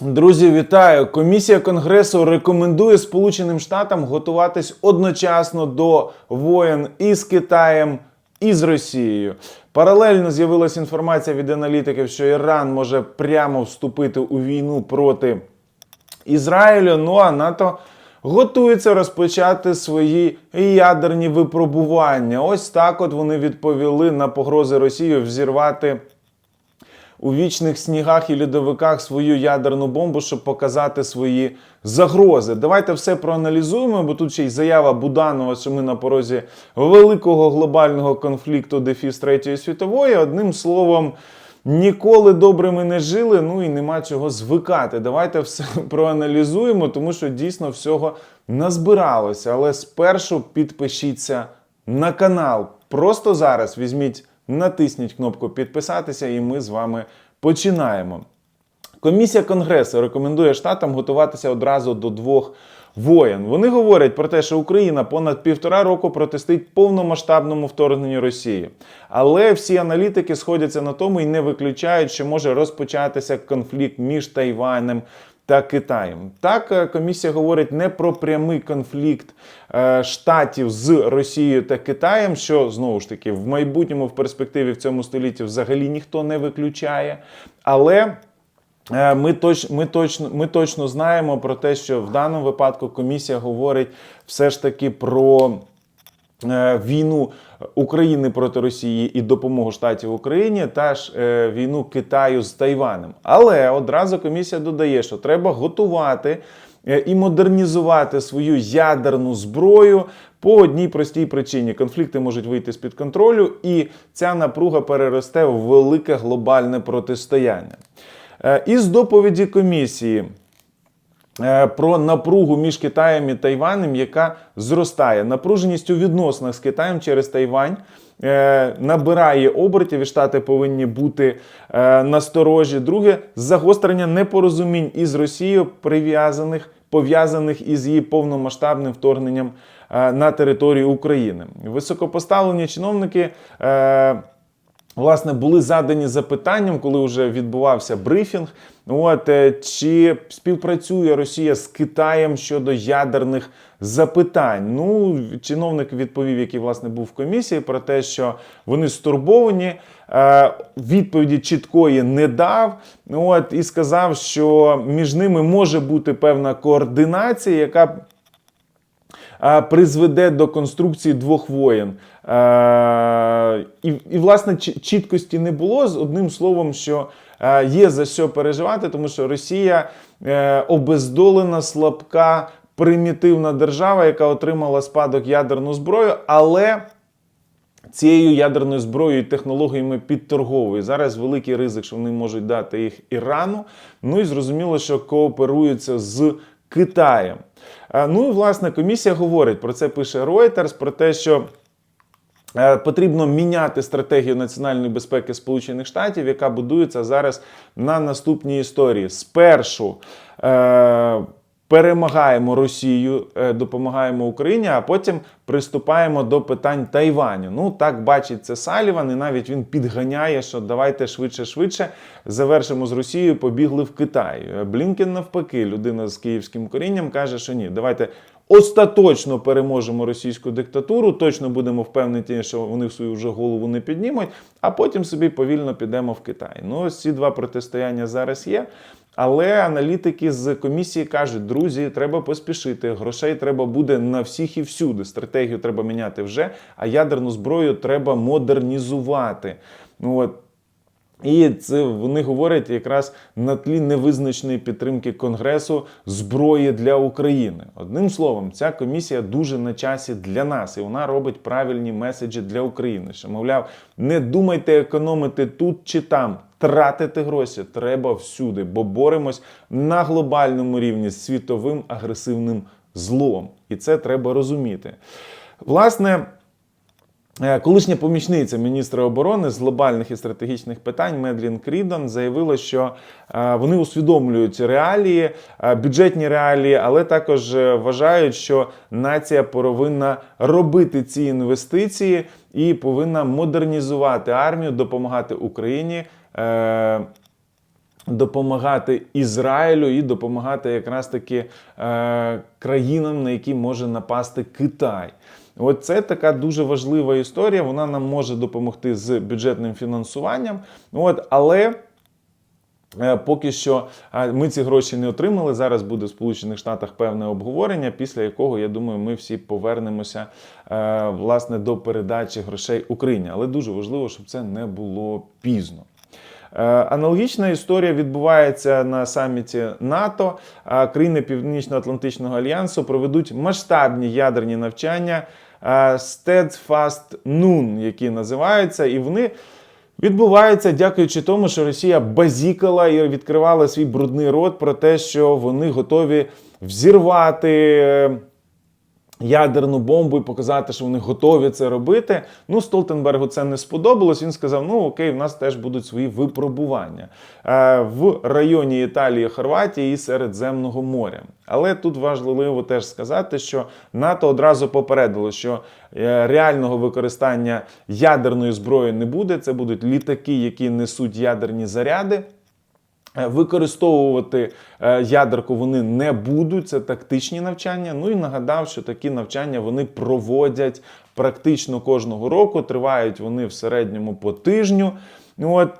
Друзі, вітаю! Комісія Конгресу рекомендує Сполученим Штатам готуватись одночасно до воєн із Китаєм і з Росією. Паралельно з'явилася інформація від аналітиків, що Іран може прямо вступити у війну проти Ізраїлю. Ну а НАТО готується розпочати свої ядерні випробування. Ось так от вони відповіли на погрози Росії взірвати у вічних снігах і льодовиках свою ядерну бомбу, щоб показати свої загрози. Давайте все проаналізуємо, бо тут ще й заява Буданова, що ми на порозі великого глобального конфлікту дефіс Третьої світової. Одним словом. Ніколи добре ми не жили, ну і нема чого звикати. Давайте все проаналізуємо, тому що дійсно всього назбиралося. Але спершу підпишіться на канал. Просто зараз візьміть, натисніть кнопку підписатися, і ми з вами починаємо. Комісія Конгресу рекомендує штатам готуватися одразу до двох воєн. Вони говорять про те, що Україна понад півтора року протистить повномасштабному вторгненню Росії. Але всі аналітики сходяться на тому і не виключають, що може розпочатися конфлікт між Тайванем. Та Китаєм так е, комісія говорить не про прямий конфлікт е, штатів з Росією та Китаєм, що знову ж таки в майбутньому, в перспективі в цьому столітті взагалі ніхто не виключає. Але Е, Ми точ, ми, точно, ми точно знаємо про те, що в даному випадку комісія говорить все ж таки про війну України проти Росії і допомогу штатів Україні, та ж е, війну Китаю з Тайванем. Але одразу комісія додає, що треба готувати е, і модернізувати свою ядерну зброю. По одній простій причині конфлікти можуть вийти з під контролю, і ця напруга переросте в велике глобальне протистояння. Е, Із доповіді комісії про напругу між Китаєм і Тайванем, яка зростає. Напруженість у відносинах з Китаєм через Тайвань е, набирає обертів, і штати повинні бути е, насторожі. Друге, загострення непорозумінь із Росією, прив'язаних пов'язаних із її повномасштабним вторгненням е, на територію України. Високопоставлені чиновники. Власне, були задані запитанням, коли вже відбувався брифінг. От е, чи співпрацює Росія з Китаєм щодо ядерних запитань? Ну, чиновник відповів, який власне був в комісії, про те, що вони стурбовані. е, Відповіді чіткої не дав. От і сказав, що між ними може бути певна координація, яка призведе до конструкції двох воєн. Е, І, і власне, чіткості не було з одним словом, що е, є за що переживати, тому що Росія е, обездолена, слабка, примітивна держава, яка отримала спадок ядерну зброю, але. Цією ядерною зброєю і технологіями підторговує. Зараз великий ризик, що вони можуть дати їх Ірану. Ну і зрозуміло, що кооперуються з Китаєм. Е, Ну і власне комісія говорить про це. Пише Reuters, про те, що. Е, Потрібно міняти стратегію національної безпеки Сполучених Штатів, яка будується зараз на наступній історії. Спершу е, перемагаємо Росію, е, допомагаємо Україні, а потім приступаємо до питань Тайваню. Ну так бачить це Саліван, і навіть він підганяє, що давайте швидше, швидше завершимо з Росією, побігли в Китай. Блінкен навпаки, людина з київським корінням каже, що ні, давайте остаточно переможемо російську диктатуру, точно будемо впевнені, що вони свою вже голову не піднімуть, а потім собі повільно підемо в Китай. Ну, ось ці два протистояння зараз є. Але аналітики з комісії кажуть, друзі, треба поспішити. Грошей треба буде на всіх і всюди. Стратегію треба міняти вже, а ядерну зброю треба модернізувати. Ну от і це вони говорять якраз на тлі невизначеної підтримки Конгресу зброї для України. Одним словом, ця комісія дуже на часі для нас, і вона робить правильні меседжі для України. Що мовляв, не думайте економити тут чи там. Тратити гроші треба всюди, бо боремось на глобальному рівні з світовим агресивним злом. І це треба розуміти. Власне. Е, Колишня помічниця міністра оборони з глобальних і стратегічних питань Медлін Крідон заявила, що е, вони усвідомлюють реалії, е, бюджетні реалії, але також вважають, що нація повинна робити ці інвестиції і повинна модернізувати армію, допомагати Україні. допомагати Ізраїлю і допомагати якраз таки країнам, на які може напасти Китай. От це така дуже важлива історія. Вона нам може допомогти з бюджетним фінансуванням. От, але Е, Поки що ми ці гроші не отримали. Зараз буде в Сполучених Штатах певне обговорення, після якого я думаю, ми всі повернемося е, власне до передачі грошей Україні. Але дуже важливо, щоб це не було пізно. Е, Аналогічна історія відбувається на саміті НАТО. Країни Північно-Атлантичного альянсу проведуть масштабні ядерні навчання Steadfast Noon, які називаються, і вони відбуваються дякуючи тому, що Росія базікала і відкривала свій брудний рот про те, що вони готові взірвати. Ядерну бомбу і показати, що вони готові це робити. Ну, Столтенбергу це не сподобалось. Він сказав: ну окей, в нас теж будуть свої випробування е, в районі Італії, Хорватії і Середземного моря. Але тут важливо теж сказати, що НАТО одразу попередило, що е, реального використання ядерної зброї не буде. Це будуть літаки, які несуть ядерні заряди. Е, Використовувати е, ядерку вони не будуть, це тактичні навчання. Ну і нагадав, що такі навчання вони проводять практично кожного року. Тривають вони в середньому по тижню. От.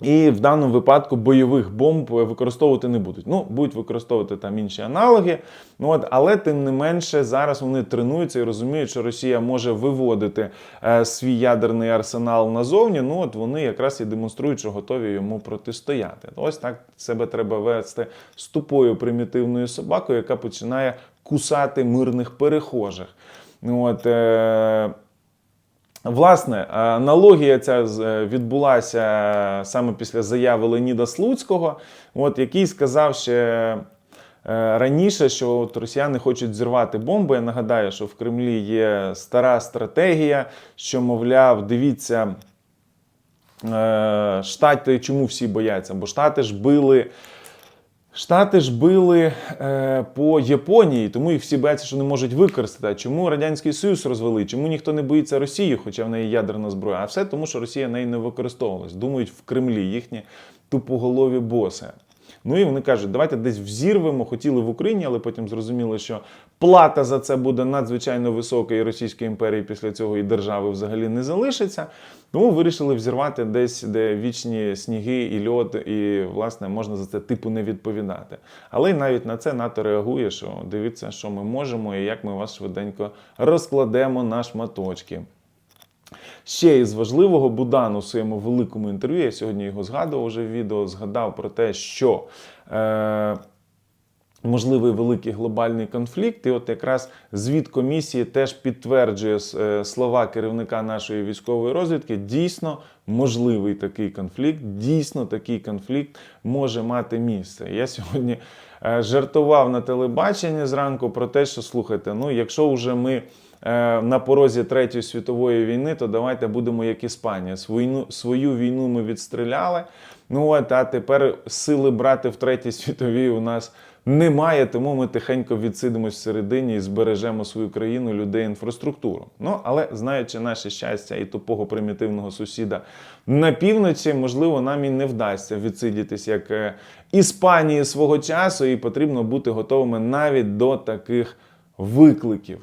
І в даному випадку бойових бомб використовувати не будуть. Ну, будуть використовувати там інші аналоги. Ну, от, але тим не менше, зараз вони тренуються і розуміють, що Росія може виводити е, свій ядерний арсенал назовні. Ну, от вони якраз і демонструють, що готові йому протистояти. Ось так себе треба вести з тупою примітивною собакою, яка починає кусати мирних перехожих. Ну, От, е, Власне, аналогія ця е, відбулася саме після заяви Леоніда Слуцького, от, який сказав ще е, раніше, що от росіяни хочуть зірвати бомби. Я нагадаю, що в Кремлі є стара стратегія, що, мовляв, дивіться, е, Штати чому всі бояться? Бо Штати ж били. Штати ж били е, по Японії, тому їх всі бояться, що не можуть використати. Чому Радянський Союз розвели? Чому ніхто не боїться Росії, хоча в неї ядерна зброя? А все тому, що Росія неї не використовувалась. Думають в Кремлі їхні тупоголові боси. Ну і вони кажуть, давайте десь взірвемо, хотіли в Україні, але потім зрозуміли, що плата за це буде надзвичайно висока, і Російської імперії після цього і держави взагалі не залишиться. Тому вирішили взірвати десь, де вічні сніги і льод, і власне можна за це типу не відповідати. Але навіть на це НАТО реагує, що дивіться, що ми можемо, і як ми вас швиденько розкладемо на шматочки. Ще із важливого Будан у своєму великому інтерв'ю, я сьогодні його згадував вже в відео, згадав про те, що е, можливий великий глобальний конфлікт. І от якраз звіт комісії теж підтверджує е, слова керівника нашої військової розвідки. Дійсно можливий такий конфлікт, дійсно такий конфлікт може мати місце. Я сьогодні е, жартував на телебаченні зранку про те, що слухайте, ну якщо вже ми на порозі Третьої світової війни, то давайте будемо як Іспанія. Свою, свою війну ми відстріляли. Ну от, а тепер сили брати в Третій світовій у нас немає, тому ми тихенько відсидимось всередині і збережемо свою країну, людей, інфраструктуру. Ну але знаючи наше щастя і тупого примітивного сусіда на півночі, можливо, нам і не вдасться відсидітись як е, Іспанії свого часу, і потрібно бути готовими навіть до таких викликів.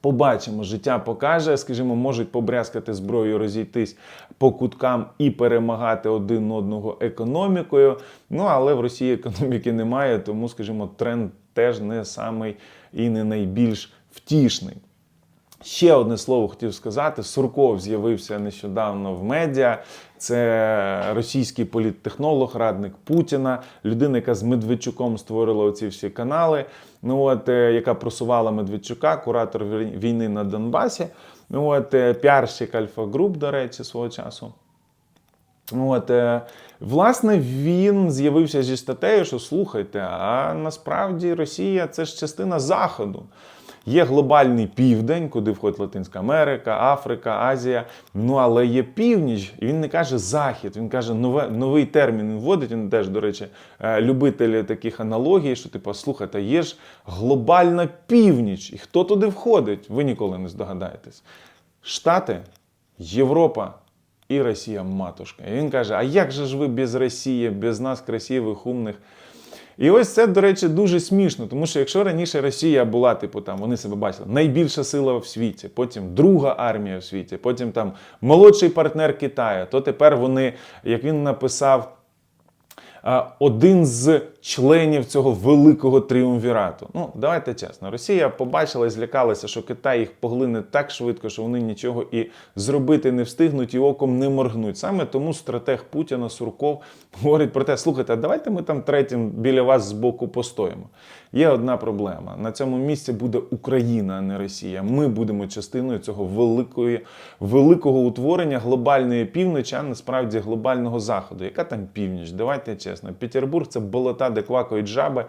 Побачимо, життя покаже, скажімо, можуть побрязкати зброю, розійтись по куткам і перемагати один одного економікою. Ну але в Росії економіки немає, тому, скажімо, тренд теж не самий і не найбільш втішний. Ще одне слово хотів сказати. Сурков з'явився нещодавно в медіа. Це російський політтехнолог, радник Путіна, людина, яка з Медведчуком створила оці всі канали. Ну от е, яка просувала Медведчука, куратор війни на Донбасі. Ну от е, піарщик Альфа Груп, до речі, свого часу. От, е, власне, він з'явився зі статтею, що слухайте, а насправді Росія це ж частина Заходу. Є глобальний південь, куди входить Латинська Америка, Африка, Азія. Ну але є північ, і він не каже захід, він каже нове, новий термін. Він вводить. Він теж, до речі, е, любитель таких аналогій, що типу, слухайте, є ж глобальна північ. І хто туди входить? Ви ніколи не здогадаєтесь. Штати, Європа, і Росія матушка. І він каже: А як же ж ви без Росії, без нас красивих, умних? І ось це, до речі, дуже смішно, тому що якщо раніше Росія була, типу, там вони себе бачили, найбільша сила в світі, потім друга армія в світі, потім там молодший партнер Китаю, то тепер вони, як він написав, один з членів цього великого тріумвірату. Ну, давайте чесно, Росія побачила і злякалася, що Китай їх поглине так швидко, що вони нічого і зробити не встигнуть і оком не моргнуть. Саме тому стратег Путіна Сурков говорить про те: слухайте, а давайте ми там третім біля вас збоку постоїмо. Є одна проблема: на цьому місці буде Україна, а не Росія. Ми будемо частиною цього великої, великого утворення глобальної півночі, а насправді глобального заходу. Яка там північ? Давайте чесно. Петербург це болота, де квакають жаби.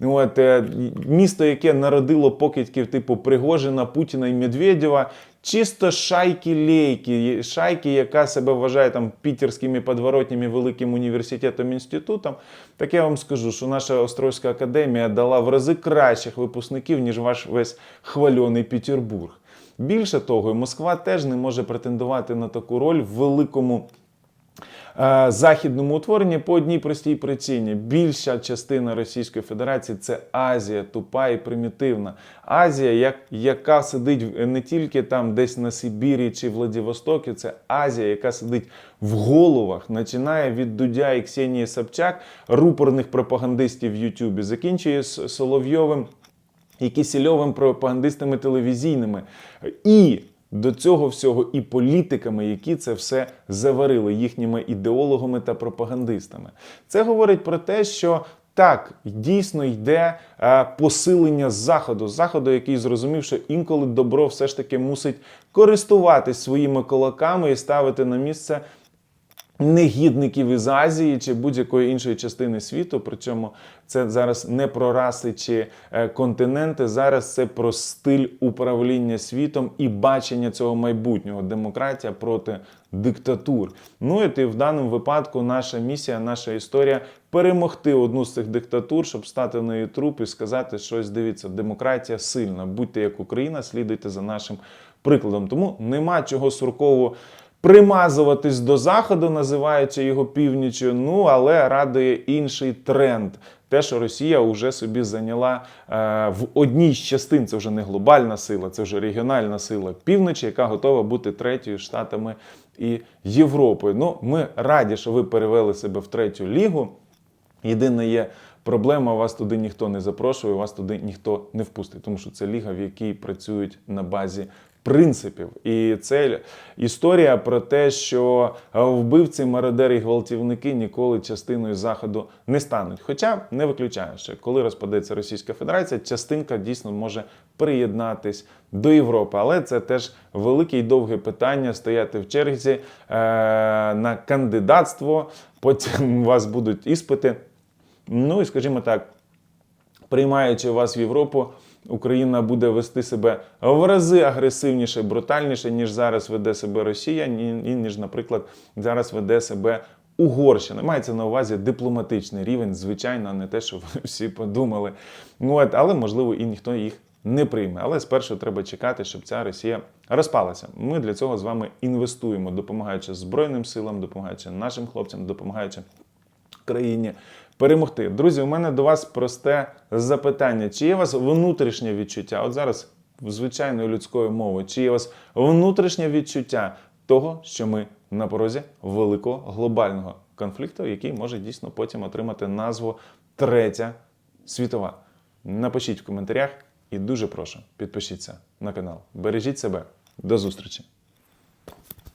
От, е, місто, яке народило покидьків типу Пригожина, Путіна і Медведєва. Чисто шайки лейки, шайки, яка себе вважає там пітерськими подворотнями великим університетом інститутом. Так я вам скажу, що наша Острозька академія дала в рази кращих випускників, ніж ваш весь хвальоний Петербург. Більше того, Москва теж не може претендувати на таку роль в великому е, західному утворенні по одній простій причині. Більша частина Російської Федерації це Азія, тупа і примітивна. Азія, як, яка сидить не тільки там десь на Сибірі чи Владивостокі, це Азія, яка сидить в головах, починає від Дудя і Ксенії Собчак, рупорних пропагандистів в Ютубі, закінчує Соловйовим і Кисельовим пропагандистами телевізійними. І до цього всього і політиками, які це все заварили їхніми ідеологами та пропагандистами. Це говорить про те, що так, дійсно йде е, посилення заходу, заходу, який зрозумів, що інколи добро все ж таки мусить користуватись своїми кулаками і ставити на місце негідників із Азії чи будь-якої іншої частини світу. Причому це зараз не про раси чи е, континенти. Зараз це про стиль управління світом і бачення цього майбутнього. Демократія проти диктатур. Ну і ти в даному випадку наша місія, наша історія перемогти одну з цих диктатур, щоб стати на її труп і сказати щось. Дивіться, демократія сильна. Будьте як Україна, слідуйте за нашим прикладом. Тому нема чого Суркову примазуватись до заходу, називаючи його північю. Ну але радує інший тренд. Те, що Росія вже собі зайняла е, в одній з частин, це вже не глобальна сила, це вже регіональна сила півночі, яка готова бути третьою штатами і Європою. Ну, ми раді, що ви перевели себе в третю лігу. Єдине є проблема, вас туди ніхто не запрошує, вас туди ніхто не впустить, тому що це ліга, в якій працюють на базі принципів. І це історія про те, що вбивці, мародери і гвалтівники ніколи частиною заходу не стануть. Хоча не виключаю, що коли розпадеться Російська Федерація, частинка дійсно може приєднатись до Європи. Але це теж велике і довге питання стояти в черзі е, на кандидатство. Потім у вас будуть іспити. Ну і скажімо так, приймаючи вас в Європу, Україна буде вести себе в рази агресивніше, брутальніше, ніж зараз веде себе Росія, ніж, наприклад, зараз веде себе Угорщина. Мається на увазі дипломатичний рівень, звичайно, не те, що ви всі подумали. Ну, От, але можливо і ніхто їх не прийме. Але спершу треба чекати, щоб ця Росія розпалася. Ми для цього з вами інвестуємо, допомагаючи Збройним силам, допомагаючи нашим хлопцям, допомагаючи країні перемогти. Друзі, у мене до вас просте запитання: чи є у вас внутрішнє відчуття? От зараз звичайною людською мовою, чи є у вас внутрішнє відчуття того, що ми на порозі великого глобального конфлікту, який може дійсно потім отримати назву Третя світова? Напишіть в коментарях і дуже прошу підпишіться на канал. Бережіть себе. До зустрічі!